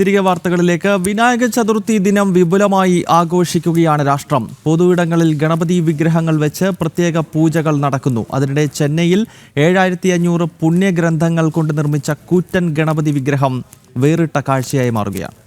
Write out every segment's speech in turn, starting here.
തിരികെ വാർത്തകളിലേക്ക് വിനായക ചതുർത്ഥി ദിനം വിപുലമായി ആഘോഷിക്കുകയാണ് രാഷ്ട്രം. പൊതുയിടങ്ങളിൽ ഗണപതി വിഗ്രഹങ്ങൾ വെച്ച് പ്രത്യേക പൂജകൾ നടക്കുന്നു. അതിനിടെ ചെന്നൈയിൽ ഏഴായിരത്തി അഞ്ഞൂറ് പുണ്യഗ്രന്ഥങ്ങൾ കൊണ്ട് നിർമ്മിച്ച കൂറ്റൻ ഗണപതി വിഗ്രഹം വേറിട്ട കാഴ്ചയായി മാറുകയാണ്.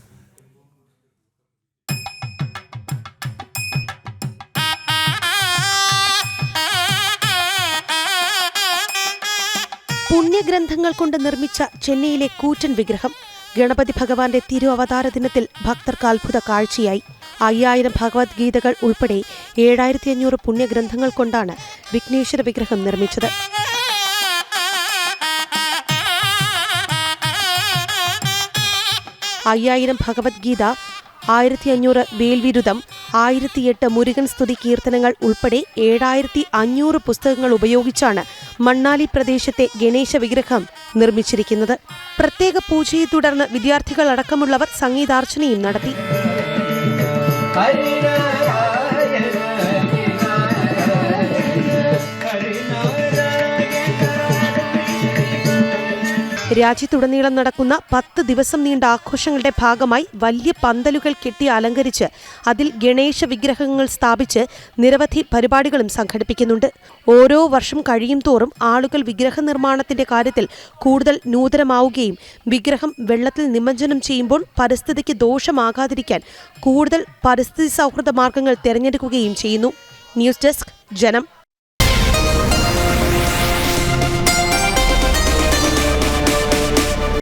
പുണ്യഗ്രന്ഥങ്ങൾ കൊണ്ട് നിർമ്മിച്ച ചെന്നൈയിലെ കൂറ്റൻ വിഗ്രഹം ഗണപതി ഭഗവാന്റെ തിരു അവതാര ദിനത്തിൽ ഭക്തർക്ക് അത്ഭുത കാഴ്ചയായി. അയ്യായിരം ഭഗവത്ഗീതകൾ ഉൾപ്പെടെ ഏഴായിരത്തി അഞ്ഞൂറ് പുണ്യഗ്രന്ഥങ്ങൾ കൊണ്ടാണ് വിഘ്നേശ്വര വിഗ്രഹം നിർമ്മിച്ചത്. അയ്യായിരം ഭഗവത്ഗീത ആയിരത്തി അഞ്ഞൂറ് വേൽവിരുദം ആയിരത്തിയെട്ട് മുരുകൻ സ്തുതി കീർത്തനങ്ങൾ ഉൾപ്പെടെ ഏഴായിരത്തി അഞ്ഞൂറ് പുസ്തകങ്ങൾ ഉപയോഗിച്ചാണ് മണ്ണാലി പ്രദേശത്തെ ഗണേശ വിഗ്രഹം നിർമ്മിച്ചിരിക്കുന്നത്. പ്രത്യേക പൂജയെ തുടർന്ന് വിദ്യാർത്ഥികൾ അടക്കമുള്ളവർ സംഗീതാർച്ചനയും നടത്തി. രാജ്യത്തുടനീളം നടക്കുന്ന പത്ത് ദിവസം നീണ്ട ആഘോഷങ്ങളുടെ ഭാഗമായി വലിയ പന്തലുകൾ കെട്ടി അലങ്കരിച്ച് അതിൽ ഗണേശ വിഗ്രഹങ്ങൾ സ്ഥാപിച്ച് നിരവധി പരിപാടികളും സംഘടിപ്പിക്കുന്നുണ്ട്. ഓരോ വർഷം കഴിയും തോറും ആളുകൾ വിഗ്രഹ നിർമ്മാണത്തിന്റെ കാര്യത്തിൽ കൂടുതൽ നൂതനമാവുകയും വിഗ്രഹം വെള്ളത്തിൽ നിമജ്ജനം ചെയ്യുമ്പോൾ പരിസ്ഥിതിക്ക് ദോഷമാകാതിരിക്കാൻ കൂടുതൽ പരിസ്ഥിതി സൗഹൃദ മാർഗങ്ങൾ തിരഞ്ഞെടുക്കുകയും ചെയ്യുന്നു. ന്യൂസ് ഡെസ്ക് ജനം